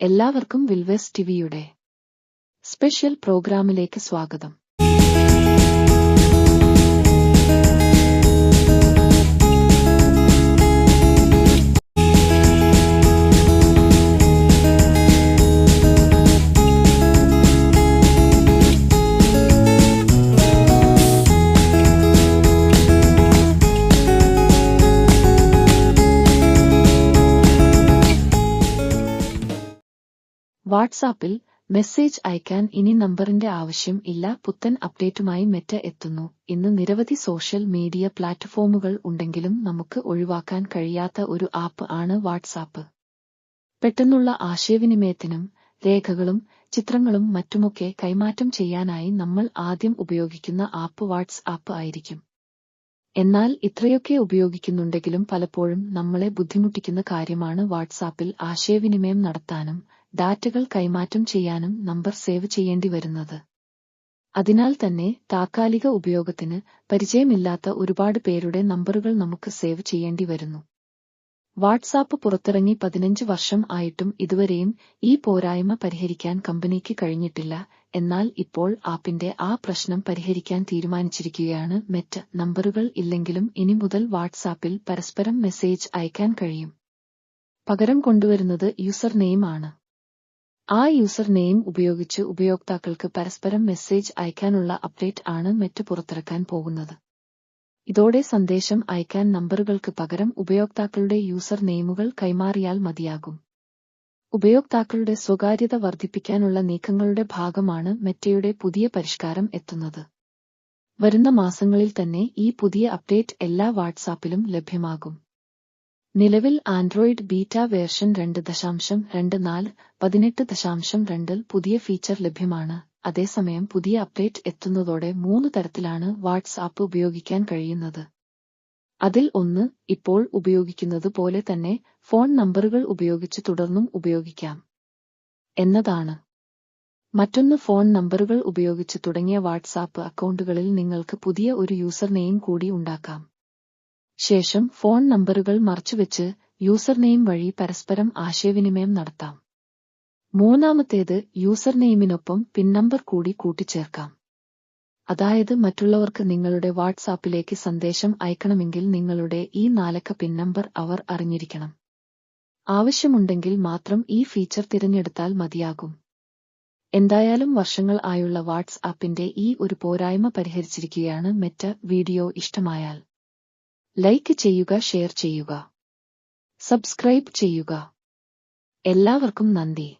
എല്ലാവർക്കും വിൽവേസ് ടിവിയുടെ സ്പെഷ്യൽ പ്രോഗ്രാമിലേക്ക് സ്വാഗതം. വാട്സാപ്പിൽ മെസ്സേജ് അയക്കാൻ ഇനി നമ്പറിന്റെ ആവശ്യം ഇല്ല. പുത്തൻ അപ്ഡേറ്റുമായി മെറ്റ എത്തുന്നു. ഇന്ന് നിരവധി സോഷ്യൽ മീഡിയ പ്ലാറ്റ്ഫോമുകൾ ഉണ്ടെങ്കിലും നമുക്ക് ഒഴിവാക്കാൻ കഴിയാത്ത ഒരു ആപ്പ് ആണ് വാട്സാപ്പ് പെട്ടെന്നുള്ള ആശയവിനിമയത്തിനും രേഖകളും ചിത്രങ്ങളും മറ്റുമൊക്കെ കൈമാറ്റം ചെയ്യാനായി നമ്മൾ ആദ്യം ഉപയോഗിക്കുന്ന ആപ്പ് വാട്സ് ആപ്പ് ആയിരിക്കും. എന്നാൽ ഇത്രയൊക്കെ ഉപയോഗിക്കുന്നുണ്ടെങ്കിലും പലപ്പോഴും നമ്മളെ ബുദ്ധിമുട്ടിക്കുന്ന കാര്യമാണ് വാട്സാപ്പിൽ ആശയവിനിമയം നടത്താനും ഡാറ്റകൾ കൈമാറ്റം ചെയ്യാനും നമ്പർ സേവ് ചെയ്യേണ്ടി വരുന്നത്. അതിനാൽ തന്നെ താക്കാലിക ഉപയോഗത്തിന് പരിചയമില്ലാത്ത ഒരുപാട് പേരുടെ നമ്പറുകൾ നമുക്ക് സേവ് ചെയ്യേണ്ടി വരുന്നു. വാട്സാപ്പ് പുറത്തിറങ്ങി പതിനഞ്ച് വർഷം ആയിട്ടും ഇതുവരെയും ഈ പോരായ്മ പരിഹരിക്കാൻ കമ്പനിക്ക് കഴിഞ്ഞിട്ടില്ല. എന്നാൽ ഇപ്പോൾ ആപ്പിന്റെ ആ പ്രശ്നം പരിഹരിക്കാൻ തീരുമാനിച്ചിരിക്കുകയാണ് മെറ്റ്. നമ്പറുകൾ ഇല്ലെങ്കിലും ഇനി മുതൽ വാട്സാപ്പിൽ പരസ്പരം മെസ്സേജ് അയക്കാൻ കഴിയും. പകരം കൊണ്ടുവരുന്നത് യൂസർ നെയിം ആണ്. ആ യൂസർ നെയിം ഉപയോഗിച്ച് ഉപയോക്താക്കൾക്ക് പരസ്പരം മെസ്സേജ് അയക്കാനുള്ള അപ്ഡേറ്റ് ആണ് മെറ്റ് പുറത്തിറക്കാൻ പോകുന്നത്. ഇതോടെ സന്ദേശം അയക്കാൻ നമ്പറുകൾക്ക് പകരം ഉപയോക്താക്കളുടെ യൂസർ നെയിമുകൾ കൈമാറിയാൽ മതിയാകും. ഉപയോക്താക്കളുടെ സ്വകാര്യത വർദ്ധിപ്പിക്കാനുള്ള നീക്കങ്ങളുടെ ഭാഗമാണ് മെറ്റയുടെ പുതിയ പരിഷ്കാരം എത്തുന്നത്. വരുന്ന മാസങ്ങളിൽ തന്നെ ഈ പുതിയ അപ്ഡേറ്റ് എല്ലാ വാട്സാപ്പിലും ലഭ്യമാകും. നിലവിൽ ആൻഡ്രോയിഡ് ബീറ്റ വേർഷൻ രണ്ട് ദശാംശം രണ്ട് നാല് പതിനെട്ട് ദശാംശം രണ്ടിൽ പുതിയ ഫീച്ചർ ലഭ്യമാണ്. അതേസമയം പുതിയ അപ്ഡേറ്റ് എത്തുന്നതോടെ മൂന്ന് തരത്തിലാണ് വാട്സ്ആപ്പ് ഉപയോഗിക്കാൻ കഴിയുന്നത്. അതിൽ ഒന്ന് ഇപ്പോൾ ഉപയോഗിക്കുന്നത് പോലെ തന്നെ ഫോൺ നമ്പറുകൾ ഉപയോഗിച്ച് തുടർന്നും ഉപയോഗിക്കാം. എന്നതാണ്. മറ്റൊന്ന് ഫോൺ നമ്പറുകൾ ഉപയോഗിച്ച് തുടങ്ങിയ വാട്സ്ആപ്പ് അക്കൗണ്ടുകളിൽ നിങ്ങൾക്ക് പുതിയ ഒരു യൂസർ നെയിം കൂടി ഉണ്ടാക്കാം. ശേഷം ഫോൺ നമ്പറുകൾ മറച്ചുവെച്ച് യൂസർ നെയിം വഴി പരസ്പരം ആശയവിനിമയം നടത്താം. മൂന്നാമത്തേത് യൂസർ നെയിമിനൊപ്പം പിൻ നമ്പർ കൂടി കൂട്ടിച്ചേർക്കാം. അതായത് മറ്റുള്ളവർക്ക് നിങ്ങളുടെ വാട്സാപ്പിലേക്ക് സന്ദേശം അയക്കണമെങ്കിൽ നിങ്ങളുടെ ഈ നാലക്ക പിൻ നമ്പർ അവർ അറിഞ്ഞിരിക്കണം. ആവശ്യമുണ്ടെങ്കിൽ മാത്രം ഈ ഫീച്ചർ തിരഞ്ഞെടുത്താൽ മതിയാകും. എന്തായാലും വർഷങ്ങൾ ആയുള്ള വാട്സ് ആപ്പിന്റെ ഈ ഒരു പോരായ്മ പരിഹരിച്ചിരിക്കുകയാണ് മെറ്റ വീഡിയോ ഇഷ്ടമായാൽ. ലൈക്ക് ചെയ്യുക ഷെയർ ചെയ്യുക. സബ്സ്ക്രൈബ് ചെയ്യുക. എല്ലാവർക്കും നന്ദി.